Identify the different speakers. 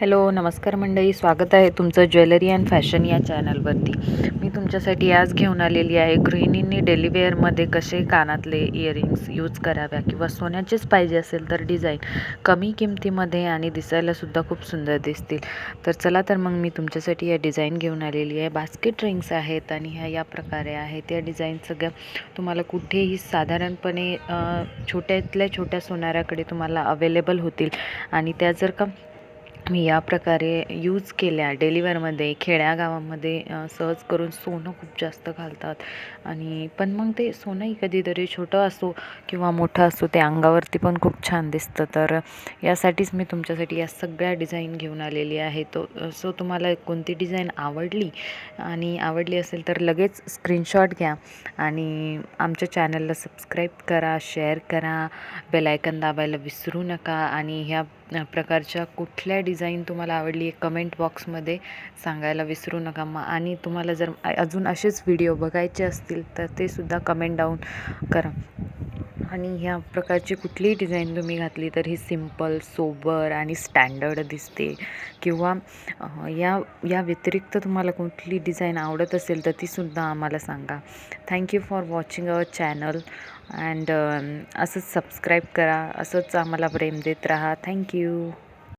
Speaker 1: Hello नमस्कार मंडळी. स्वागत आहे तुमचं ज्वेलरी अँड फॅशन या चॅनलवरती. मी तुमच्यासाठी आज घेऊन आलेली आहे गृहिणींनी डेलीवेअरमध्ये कसे कानातले इयरिंग्स यूज कराव्या किंवा सोन्याचेच पाहिजे असेल तर डिझाईन कमी किमतीमध्ये आणि दिसायलासुद्धा खूप सुंदर दिसतील. तर चला तर मग मी तुमच्यासाठी या डिझाईन घेऊन आलेली आहे. बास्केट रिंग्स आहेत आणि ह्या या प्रकारे आहेत. या डिझाईन सगळ्या तुम्हाला कुठेही साधारणपणे छोट्यातल्या छोट्या सोनाऱ्याकडे तुम्हाला अवेलेबल होतील. आणि त्या जर का मी या प्रकारे यूज केल्या. डेलिवरमध्ये खेड्यागावामध्ये सहज करून सोनं खूप जास्त घालतात. आणि पण मग ते सोनंही कधीतरी छोटं असो किंवा मोठं असो ते अंगावरती पण खूप छान दिसतं. तर यासाठीच मी तुमच्यासाठी या सगळ्या डिझाईन घेऊन आलेली आहे. तो सो तुम्हाला कोणती डिझाईन आवडली आणि आवडली असेल तर लगेच स्क्रीनशॉट घ्या आणि आमच्या चॅनलला सबस्क्राईब करा शेअर करा. बेलायकन दाबायला विसरू नका आणि ह्या प्रकारच्या कुठल्या डिझाईन डिझाईन तुम्हाला आवडली आहे कमेंट बॉक्समध्ये सांगायला विसरू नका. मग आणि तुम्हाला जर अजून असेच व्हिडिओ बघायचे असतील तर ते सुद्धा कमेंट डाऊन करा. आणि ह्या प्रकारची कुठलीही डिझाईन तुम्ही घातली तर ही सिंपल सोबर आणि स्टँडर्ड दिसते. किंवा या या व्यतिरिक्त तुम्हाला कुठली डिझाईन आवडत असेल तर तीसुद्धा आम्हाला सांगा. Thank you for watching our channel and असंच सबस्क्राईब करा असंच आम्हाला प्रेम देत राहा. थँक्यू